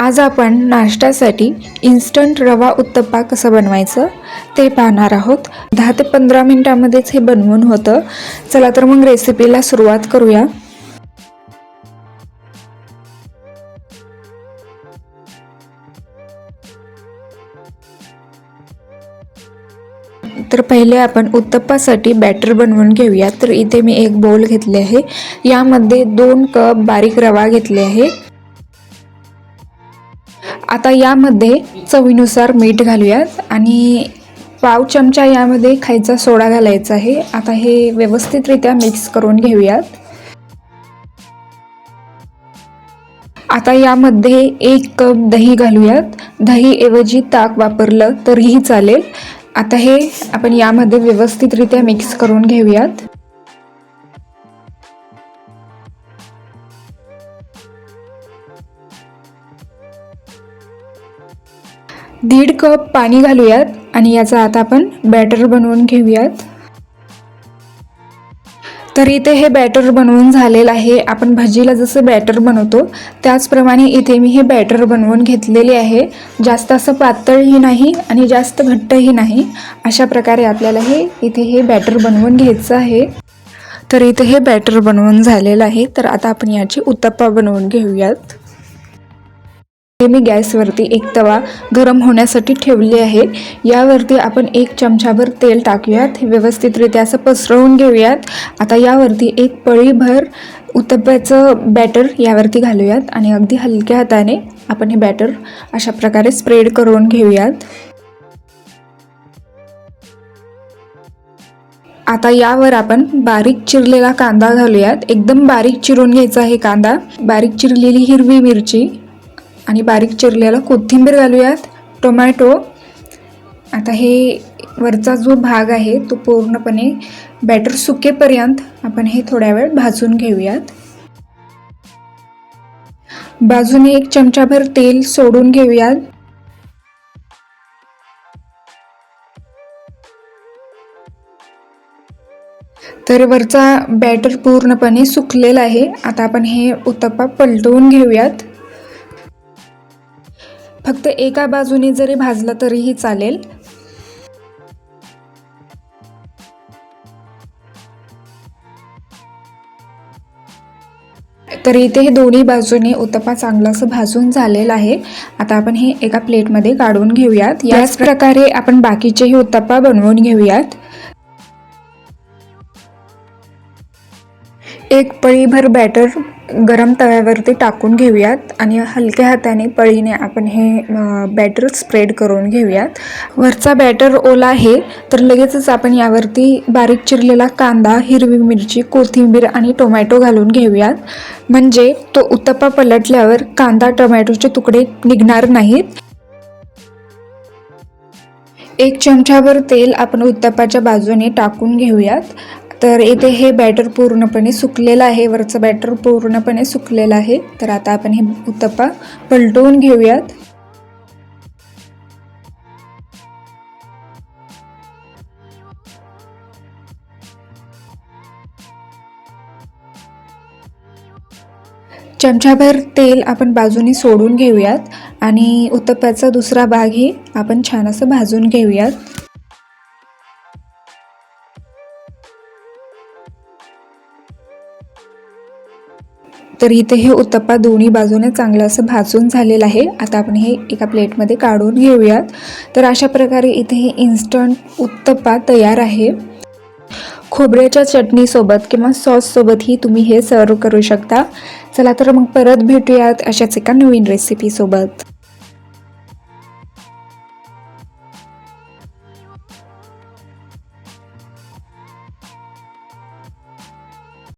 आज आपण नाश्त्यासाठी इन्स्टंट रवा उत्तप्पा कसं बनवायचं ते पाहणार आहोत. दहा ते पंधरा मिनटामध्येच हे बनवून होतं. चला तर मग रेसिपीला सुरुवात करूया. तर पहिले आपण उत्तप्पासाठी बॅटर बनवून घेऊया. तर इथे मी एक बोल घेतले आहे. यामध्ये दोन कप बारीक रवा घेतले आहे. आता यामध्ये चवीनुसार मीठ घालूयात आणि पाव चमचा यामध्ये खायचा सोडा घालायचा आहे. आता हे व्यवस्थितरित्या मिक्स करून घेऊयात. आता यामध्ये एक कप दही घालूयात. दहीऐवजी ताक वापरलं तरीही चालेल. आता हे आपण यामध्ये व्यवस्थितरित्या मिक्स करून घेऊयात. दीड कप पाणी घालूयात आणि याचा आता आपण बॅटर बनवून घेऊयात. तर इथे हे बॅटर बनवून झालेलं आहे. आपण भजीला जसं बॅटर बनवतो त्याचप्रमाणे इथे मी हे बॅटर बनवून घेतलेले आहे. जास्त असं पातळही नाही आणि जास्त घट्टही नाही. अशा प्रकारे आपल्याला हे इथे हे बॅटर बनवून घ्यायचं आहे. तर इथे हे बॅटर बनवून झालेलं आहे. तर आता आपण याची उत्तप्पा बनवून घेऊयात. हे मी गॅसवरती एक तवा गरम होण्यासाठी ठेवले आहे. यावरती आपण एक चमचाभर तेल टाकूयात. हे व्यवस्थितरित्या असं पसरवून घेऊयात. आता यावरती एक पळीभर उत्तप्प्याचं बॅटर यावरती घालूयात आणि अगदी हलक्या हाताने आपण हे बॅटर अशा प्रकारे स्प्रेड करून घेऊयात. आता यावर आपण बारीक चिरलेला कांदा घालूयात. एकदम बारीक चिरून घ्यायचा आहे कांदा. बारीक चिरलेली हिरवी मिरची आणि बारीक चिरलेला कोथिंबीर घालूयात टोमॅटो. आता हे वरचा जो भाग आहे तो पूर्णपणे बॅटर सुकेपर्यंत आपण हे थोड्या वेळ भाजून घेऊयात. बाजूने एक चमचाभर तेल सोडून घेऊयात. तर वरचा बॅटर पूर्णपणे सुकलेला आहे. आता आपण हे उत्तप्पा पलटवून घेऊयात. फक्त एका बाजूने जरी भाजलं तरीही चालेल. तर इथे हे दोन्ही बाजूने उत्तपा चांगलं असं भाजून झालेलं आहे. आता आपण हे एका प्लेटमध्ये काढून घेऊयात. याच प्रकारे आपण बाकीचेही उत्तप्पा बनवून घेऊयात. एक पळीभर बॅटर गरम तव्यावरती टाकून घेऊयात आणि हलक्या हाताने पळीने आपण हे बॅटर स्प्रेड करून घेऊयात. वरचा बॅटर ओला आहे तर लगेचच आपण यावरती बारीक चिरलेला कांदा हिरवी मिरची कोथिंबीर आणि टोमॅटो घालून घेऊयात. म्हणजे तो उत्तप्पा पलटल्यावर कांदा टोमॅटोचे तुकडे निघणार नाहीत. एक चमचाभर तेल आपण उत्तप्पाच्या बाजूने टाकून घेऊयात. तर इथे हे बॅटर पूर्णपणे सुकलेलं आहे. वरचं बॅटर पूर्णपणे सुकलेलं आहे. तर आता आपण हे उत्तप्पा पलटवून घेऊयात. चमचाभर तेल आपण बाजूने सोडून घेऊयात. आणि उत्तप्प्याचा दुसरा भागही आपण छान असं भाजून घेऊयात. तर इथे हे उत्तप्पा दोन्ही बाजूने चांगलं असं भाजून झालेलं आहे. आता आपण हे एका प्लेटमध्ये काढून घेऊयात. तर अशा प्रकारे इथे हे इन्स्टंट उत्तप्पा तयार आहे. खोबऱ्याच्या चटणीसोबत किंवा सॉससोबतही तुम्ही हे सर्व करू शकता. चला तर मग परत भेटूयात अशाच एका नवीन रेसिपीसोबत